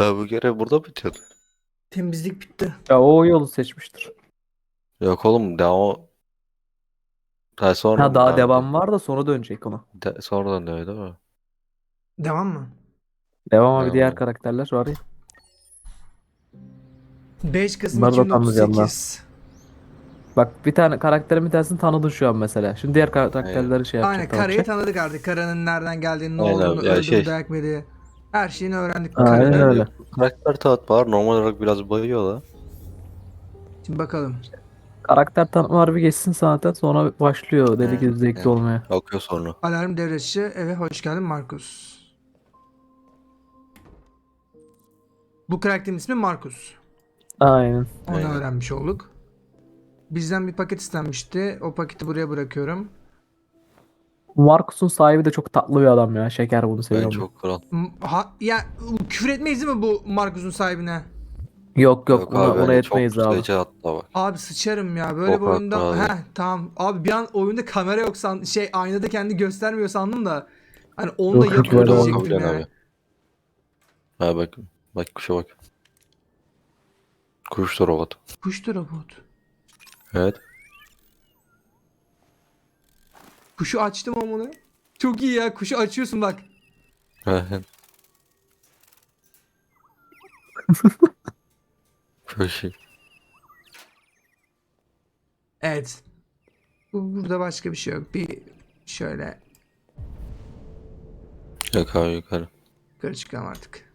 La bu görev burada bitiyordu. Temizlik bitti. Ya o yolu seçmiştir. Yok oğlum daha o daha sonra Ha daha devam var da sonra dönecek ona. De- sonradan dönüyor değil mi? Devam mı? Devam abi Devam. diğer karakterler var ya. 5 Kasım da tanıyacağım 2038. Bak bir tane karakterin bir tanesini tanıdın şu an mesela. Şimdi diğer karakterleri şey Aynen yapacak. karayı tanıtacak. tanıdık artık. Karanın nereden geldiğini, ne Aynen olduğunu, ya öldü şey- dayak mı yedi. Her şeyini öğrendik. Aynen Karanın. öyle. Karakter tanıtma var. Normal olarak biraz bayıyor da. Şimdi bakalım. Karakter tanıtma harbi geçsin zaten sonra başlıyor deli Evet, gibi zevkli evet. olmaya. Bakıyor sonra. Alarm devretçi eve hoş geldin Markus. Bu karakterin ismi Markus. Aynen. Onu Aynen. öğrenmiş olduk. Bizden bir paket istenmişti. O paketi buraya bırakıyorum. Markus'un sahibi de çok tatlı bir adam ya. Şeker bunu Ben seviyorum. çok kral. M- Ha, ya küfür etmeyiz değil mi bu Markus'un sahibine? Yok yok, ona, abi, ona öyle etmeyiz çok abi. sayıcı hatta bak. Abi sıçarım ya böyle bir oyunda. abi. Heh tamam. Abi bir an oyunda kamera yok san şey aynada kendi göstermiyor sandım da. Hani onu da Yok, yok, yapıyor öyle Öyle olmaz. diyecektim abi. Ha bak. Bak kuşa bak. Kuş da robot. Kuştu robot. Evet. Kuşu açtım onu. Çok iyi ya. Kuşu açıyorsun bak. Şey. Evet. Bu, burada başka bir şey yok. Bir şöyle Yok abi yukarı. yukarı çıkalım artık.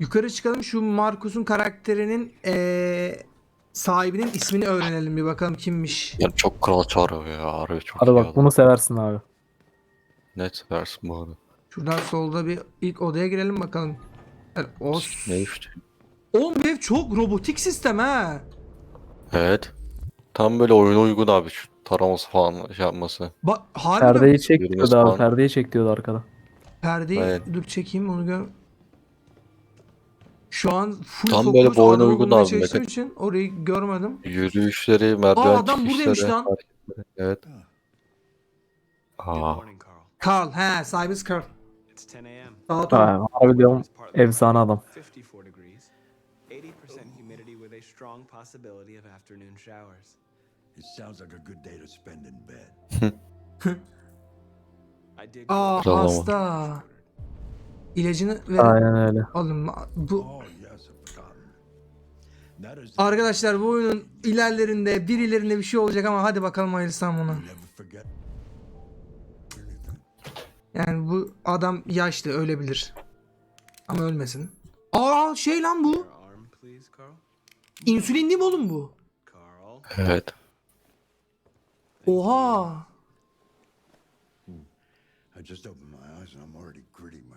Yukarı çıkalım şu Markus'un karakterinin eee, sahibinin ismini öğrenelim bir bakalım kimmiş. Yani çok kral çağırıyor ya. Harbi çok Hadi iyi bak adam. bunu seversin abi. Net versin bu arada. Şuradan solda bir ilk odaya girelim bakalım. Evet, o... Ne işte. Oğlum bu ev çok robotik sistem ha. Evet. Tam böyle oyuna uygun abi şu taraması falan şey yapması. Bak harbiden Perdeyi çek diyordu abi. Perdeyi çek diyordu arkada. perdeyi Evet. dur çekeyim onu gör. Şu an full Tam böyle bu oyuna adamı uygun çalıştığım mekanik. için orayı görmedim. Yürüyüşleri, merdiven Aa, adam buradaymış çıkışları, lan. hareketleri. Evet. Aa. morning, Carl. Carl he sahibimiz Carl. It's 10 a.m. Saat on. Ha, harbi diyorum It's partly efsane adam. 54 degrees, 80% humidity with a strong possibility of afternoon showers. It sounds like a good day to spend in bed. I did Aa Kral ama. hasta. İlacını ver. Aynen öyle. Oğlum bu Oh, arkadaşlar bu oyunun ilerlerinde birilerinde bir şey olacak ama hadi bakalım hayırlısı ona. Yani bu adam yaşlı ölebilir. Ama ölmesin. Aa şey lan bu. İnsülin değil mi oğlum bu? Evet. Oha. I just opened my eyes and I'm already gritting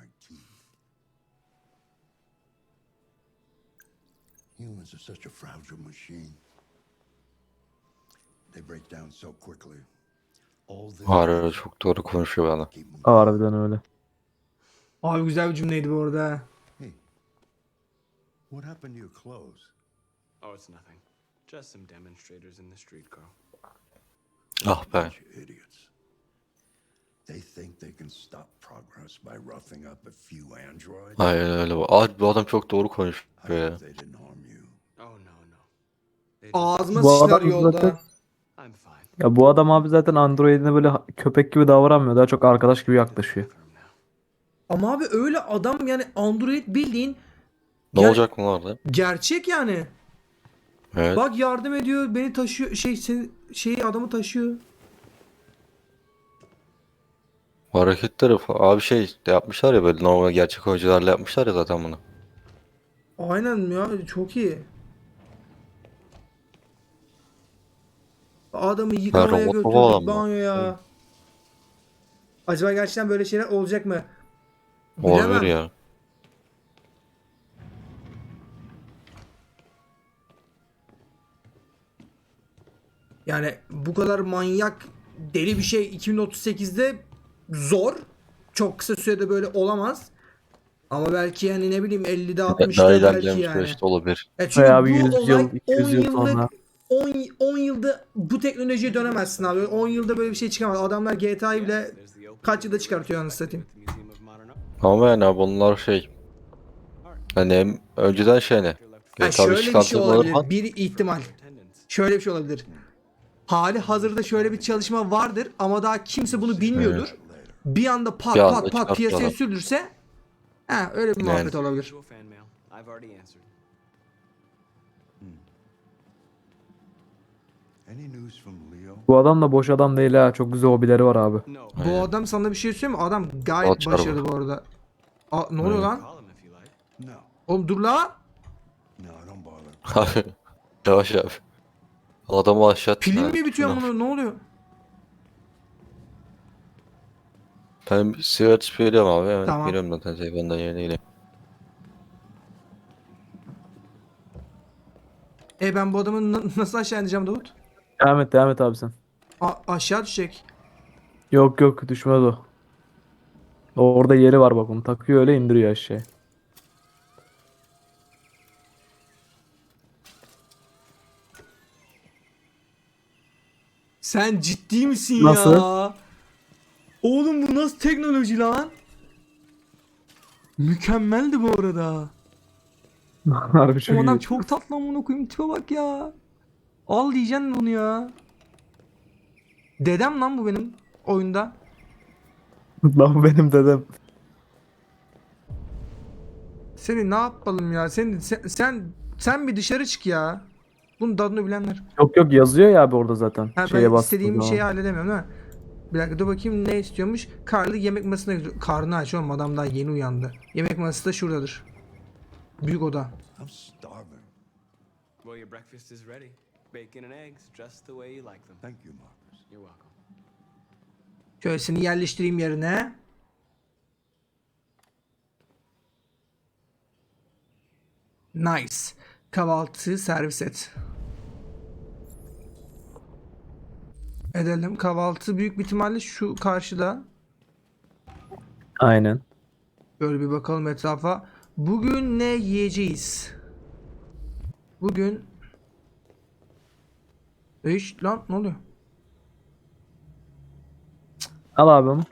Humans are such a fragile machine. They break down so quickly. All this Harbi çok doğru konuşuyor bana. keep. Harbiden öyle. Abi güzel bir cümleydi bu arada. Hey, what happened to your clothes? Oh, it's nothing. Just some demonstrators in the street, Carl. Ah be. Bunch of idiots. Aynen öyle. bu. Abi bu adam çok doğru konuşuyor ya. they didn't harm you. Oh, no, no. They Ağzıma Bu sıçtılar adam yolda. zaten- I'm fine. Ya bu adam abi zaten Android'ine böyle ha- köpek gibi davranmıyor. Daha çok arkadaş gibi yaklaşıyor. Ama abi öyle adam yani Android bildiğin Ne Ya- olacak mı orada? gerçek yani. Evet. Bak yardım ediyor, beni taşıyor, şey seni şeyi adamı taşıyor. Hareketleri falan. Abi şey yapmışlar ya böyle normal gerçek oyuncularla yapmışlar ya zaten bunu. Aynen ya çok iyi. Adamı yıkamaya robot götürdük baba adam mı? banyoya. Acaba gerçekten böyle şeyler olacak mı? Olabilir Bilemem. ya. Yani bu kadar manyak deli bir şey 2038'de zor. Çok kısa sürede böyle olamaz. Ama belki yani ne bileyim 50'de Daha 60'da belki yani. süreçte olabilir. Ya çünkü Bayağı bir bu 100 olay yıl, 200 yıl 10 sonra. yıllık 10, 10 yılda bu teknolojiye dönemezsin abi. 10 yılda böyle bir şey çıkamaz. Adamlar GTA'yı bile Kaç yılda çıkartıyor anasını satayım. Ama yani abi bunlar şey hani hem önceden şey ne? Ha, Tabii şöyle bir şey olabilir. falan. Bir ihtimal. Şöyle bir şey olabilir. Hali hazırda şöyle bir çalışma vardır ama daha kimse bunu bilmiyordur. Bir anda pat Bir anda pat pat piyasaya sürdürse ha öyle bir Yani. muhabbet olabilir. Usual fan mail. I've already answered. Any news from Leo? Bu adam da boş adam değil ha. Çok güzel hobileri var abi. No. Bu adam sana bir şey söyleyeyim mi? Adam gayet Açar başarılı bu arada. Aa, ne oluyor lan? Call him if you like. No. Oğlum dur la. No, don't bother. Abi yavaş abi. Adamı aşağı. Pilin mi bitiyor bunu? Ne oluyor? Ben sigara içip geliyorum abi. Hemen Tamam. geliyorum zaten telefondan yerine geleyim. E ben bu adamı na- nasıl aşağı ineceğim Davut? Devam et devam et abi sen. A- aşağı düşecek. Yok yok düşmez o. Orada yeri var bak onu takıyor öyle indiriyor aşağıya. Sen ciddi misin Nasıl? Oğlum bu nasıl teknoloji lan? Mükemmeldi bu arada. Harbi çok O adam iyi. çok tatlı amına koyayım tipe bak ya. Al diyeceksin bunu ya. Dedem lan bu benim oyunda. Lan benim dedem. Seni ne yapalım ya? Sen sen sen, sen bir dışarı çık ya. Bunun tadını bilenler. Yok yok yazıyor ya abi orada zaten. Ha, ben bastığın istediğim zaman. şeyi halledemiyorum değil mi? Bir dakika dur bakayım ne istiyormuş. Karlı yemek masasına gidiyor. Karnı aç oğlum adam daha yeni uyandı. Yemek masası da şuradadır. Büyük oda. I'm starving. Well, your breakfast is ready. Bacon and eggs, just the way you like them. Thank you, Marcus. You're welcome. Şöyle seni yerleştireyim yerine. Nice. Kahvaltı servis et. Edelim. Kahvaltı büyük bir ihtimalle şu karşıda. Aynen. Böyle bir bakalım etrafa. Bugün ne yiyeceğiz? Bugün Eş lan ne oluyor? Al abi onu.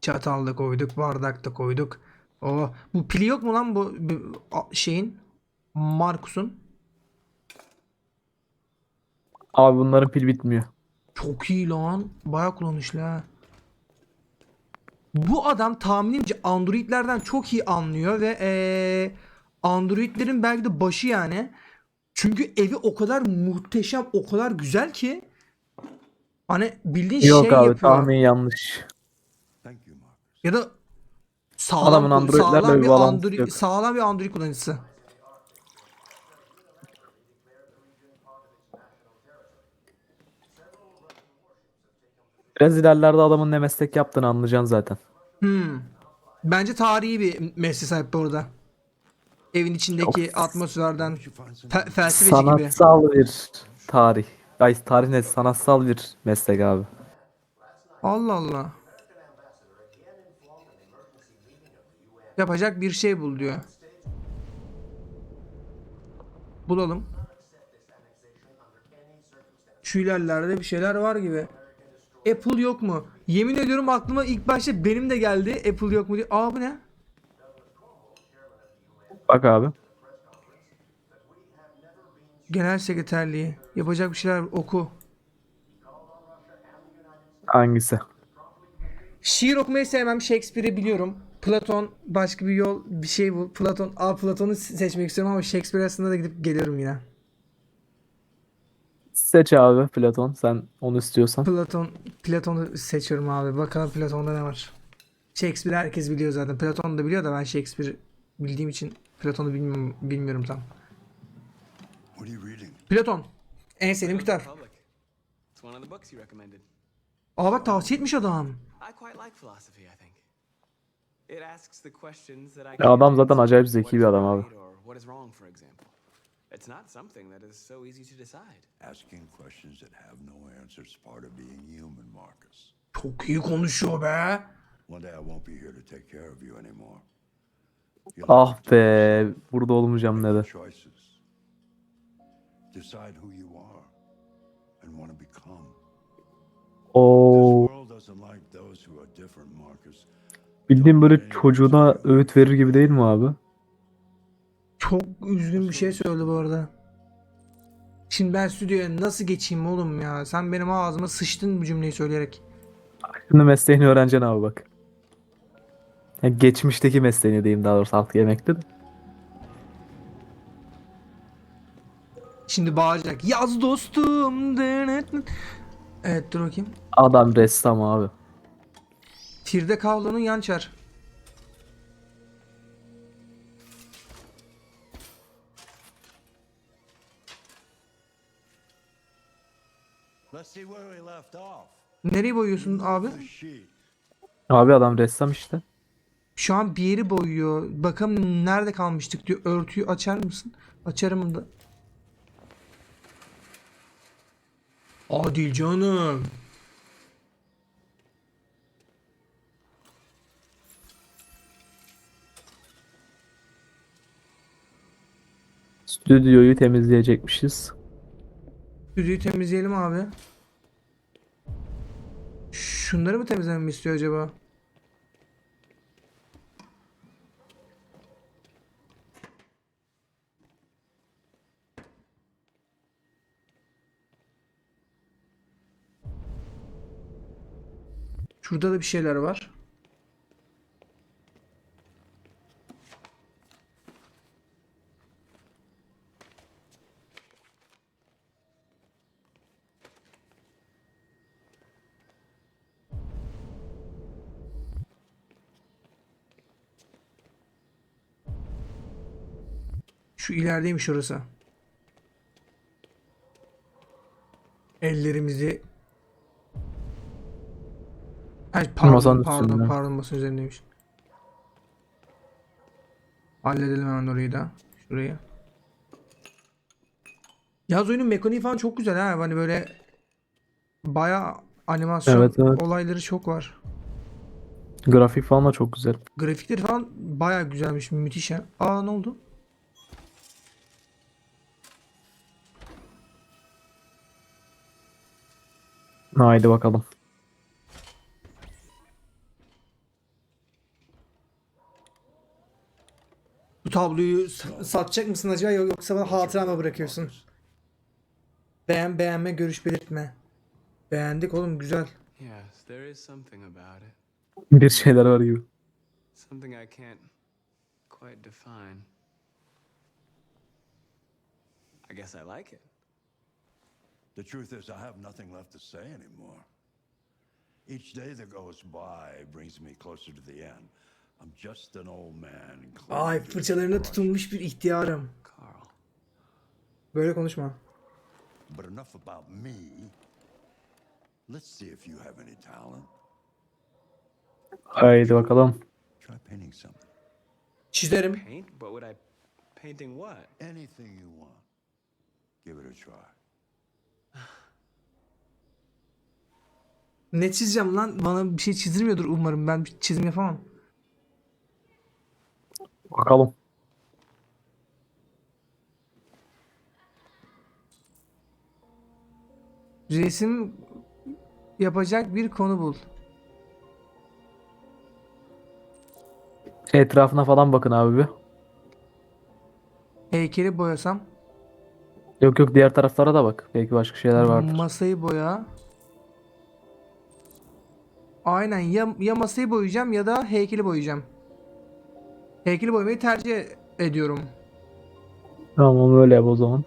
Çatal da koyduk, bardak da koyduk. Oh, bu pili yok mu lan bu, bu şeyin? Markus'un. Abi bunların pil bitmiyor. Çok iyi lan. Baya kullanışlı ha. Bu adam tahminimce Android'lerden çok iyi anlıyor ve eee Android'lerin belki de başı yani. Çünkü evi o kadar muhteşem, o kadar güzel ki hani bildiğin Yok şey abi yapıyor. tahmin yanlış. Thank you, Marcus. Ya da sağlam, Adamın Android'lerle sağlam bir Android, yok. sağlam bir Android kullanıcısı. Biraz ilerlerde adamın ne meslek yaptığını anlayacaksın zaten. Hmm. Bence tarihi bir mesleğe sahip bu arada. Evin içindeki atmosferden find some fe- felsefeci gibi. Sanatsal bir tarih. Ay tarih ne? Sanatsal bir meslek abi. Allah Allah. Yapacak bir şey bul diyor. Bulalım. Şu ilerlerde bir şeyler var gibi. Apple yok mu? Yemin ediyorum aklıma ilk başta benim de geldi. Apple yok mu diye. Aa bu ne? Bak abi. Genel sekreterliği. Yapacak bir şeyler oku. Hangisi? Şiir okumayı sevmem. Shakespeare'i biliyorum. Platon başka bir yol bir şey bul. Platon. Aa Platon'u seçmek istiyorum ama Shakespeare arasında da gidip geliyorum yine. Seç abi Platon. Sen onu istiyorsan. Platon Platon'u seçiyorum abi. Bakalım Platon'da ne var. Shakespeare herkes biliyor zaten. Platon da biliyor da ben Shakespeare bildiğim için Platon'u bilmiyorum, bilmiyorum tam. What are you reading? Platon. En sevdiğim kitap. Aa bak tavsiye etmiş adam. Ya adam zaten acayip zeki bir adam abi. It's not something that is so easy to decide. Asking questions that have no answers is part of being human, Marcus. Çok iyi konuşuyor be. One day I won't be here to take care of you anymore. You'll Ah be. Burada olmayacağım dedi. choices. Decide who you are and want to become. Oo, This world doesn't like those who are different, Marcus. bildiğin böyle çocuğuna öğüt verir gibi değil mi abi? Çok üzgün bir şey söyledi bu arada. Şimdi ben stüdyoya nasıl geçeyim oğlum ya? Sen benim ağzıma sıçtın bu cümleyi söyleyerek. Şimdi mesleğini öğreneceksin abi bak. Ya geçmişteki mesleğini diyeyim daha doğrusu artık yemekte de. Şimdi bağıracak. Yaz dostum. Evet dur bakayım. Adam ressam abi. Tirde Kahlo'nun yançar. Nereyi boyuyorsun abi? Abi adam ressam işte. Şu an bir yeri boyuyor. Bakalım nerede kalmıştık diyor. Örtüyü açar mısın? Açarım da. Adil canım. Stüdyoyu temizleyecekmişiz. Stüdyoyu temizleyelim abi. Şunları mı temizlememi istiyor acaba? Şurada da bir şeyler var. Şu ilerideymiş orası. Ellerimizi Ay pardon Masanın pardon üstünde. pardon masanın üzerindeymiş. Halledelim hemen orayı da. Şurayı. Yaz oyunun mekaniği falan çok güzel ha. Hani böyle baya animasyon Evet, evet. olayları çok var. Grafik falan da çok güzel. Grafikleri falan baya güzelmiş. Müthiş ya. Aa ne oldu? Haydi bakalım. Bu tabloyu satacak mısın acaba yoksa bana hatıra mı bırakıyorsun? Beğen beğenme görüş belirtme. Beğendik oğlum güzel. Yes, there is something about it. Bir şeyler var gibi. Something I can't quite define. I guess I like it. The truth is, I have nothing left to say anymore. Each day that goes by brings me closer to the end. I'm just an old man. Ay fırçalarına tutulmuş bir ihtiyarım. Carl. Böyle konuşma. But enough about me. Let's see if you have any talent. Haydi bakalım. Try painting something. Çizerim. Paint? What would I... Painting what? Anything you want. Give it a try. Ne çizeceğim lan? Bana bir şey çizdirmiyordur umarım. Ben bir çizim yapamam. Bakalım. Resim yapacak bir konu bul. Etrafına falan bakın abi bir. Heykeli boyasam. Yok yok diğer taraflara da bak. Belki başka şeyler vardır. Masayı boya. Aynen ya, ya masayı boyayacağım ya da heykeli boyayacağım. Heykeli boyamayı tercih ediyorum. Tamam öyle yap o zaman.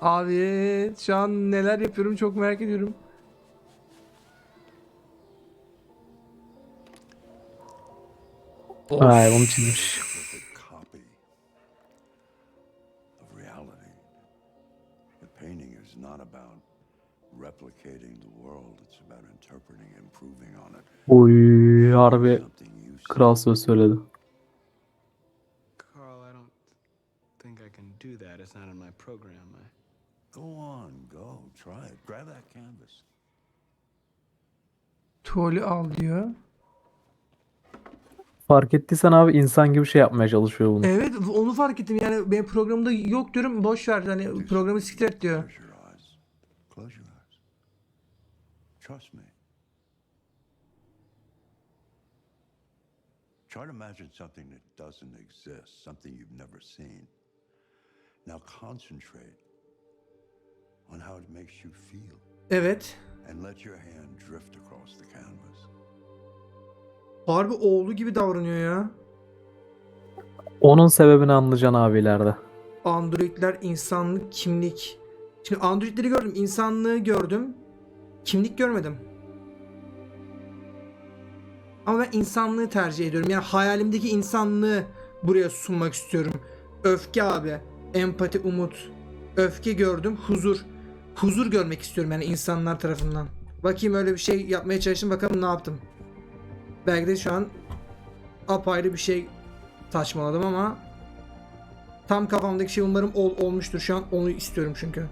Abi şu an neler yapıyorum çok merak ediyorum. Ay onu çizmiş. Try it. Grab that canvas. Tuval'i al diyor. Fark ettiysen abi insan gibi şey yapmaya çalışıyor bunu. Evet onu fark ettim yani benim programda yok diyorum boş ver hani programı siktir et diyor. Trust me. Try to imagine something that doesn't exist, something you've never seen. Now concentrate on how it makes you feel Evet. and let your hand drift across the canvas. Harbi oğlu gibi davranıyor ya. Onun sebebini anlayacaksın abi ileride. Androidler insanlık kimlik. Şimdi Androidleri gördüm, insanlığı gördüm. Kimlik görmedim. Ama ben insanlığı tercih ediyorum. Yani hayalimdeki insanlığı buraya sunmak istiyorum. Öfke abi, empati, umut. Öfke gördüm, huzur. Huzur görmek istiyorum yani insanlar tarafından. Bakayım öyle bir şey yapmaya çalıştım bakalım ne yaptım. Belki de şu an apayrı bir şey saçmaladım ama Tam kafamdaki şey umarım ol, olmuştur şu an. Onu istiyorum çünkü.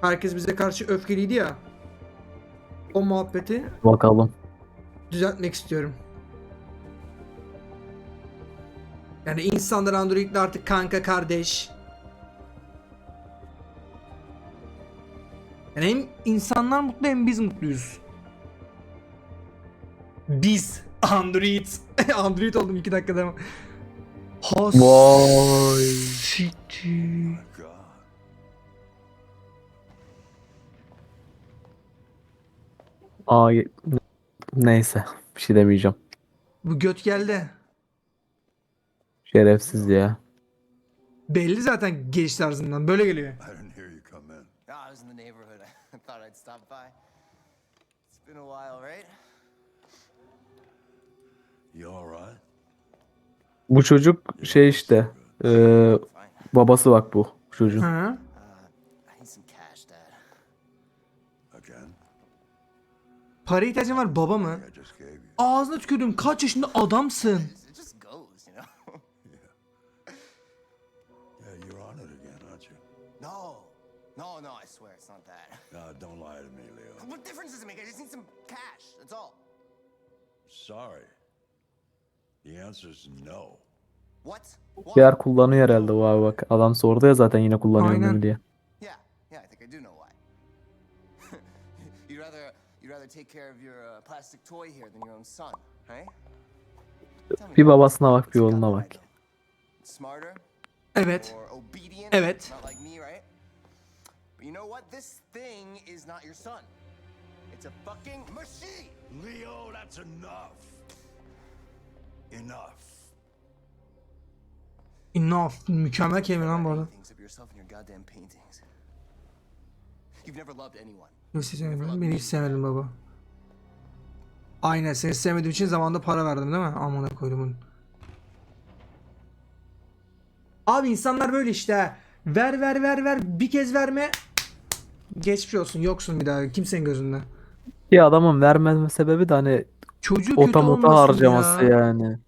Herkes bize karşı öfkeliydi ya. O muhabbeti Bakalım. Düzeltmek istiyorum. Yani insanlar Android'le artık kanka kardeş. Yani hem insanlar mutlu hem biz mutluyuz. Biz Android. Android oldum iki dakikada ama. Has Vay. siktir. Ay neyse bir şey demeyeceğim. Bu göt geldi. Şerefsiz ya. Belli zaten geliş tarzından. Böyle geliyor. I didn't hear you come in. I was in the neighborhood. I thought I'd stop by. It's been a while, right? You all right? Bu çocuk şey işte e, Fine. babası bak bu çocuğun. Ha? Para ihtiyacın var baba mı? Ağzına tükürdüm. Kaç yaşında adamsın? No. No, no, I swear it's not that. No, don't lie to me, Leo. What difference does it make? I just need some cash. That's all. Sorry. The answer's no. What? What? Yer kullanıyor herhalde bu abi bak. Adam sordu ya zaten yine kullanıyor Aynen. mu diye. You'd rather take care of your uh, plastic toy here than your own son, right? Tell me Bir babasına bak bir oğluna bak. Smarter Evet. Evet. But you know what? This thing is not your son. It's a fucking machine. Leo, that's enough. Enough. Enough. Mükemmel kelime lan bu arada. Things of yourself and your goddamn paintings. You've never loved anyone. Sizi sevmedim. Beni hiç sevmedin baba. Aynen seni sevmediğim için zamanında para verdim değil mi? Amına koydum bunu. Abi insanlar böyle işte. Ver ver ver ver. Bir kez verme. Geçmiş olsun. Yoksun bir daha. Kimsenin gözünde. Ki adamın vermeme sebebi de hani Çocuğu kötü otamota olmasın harcaması ya. yani.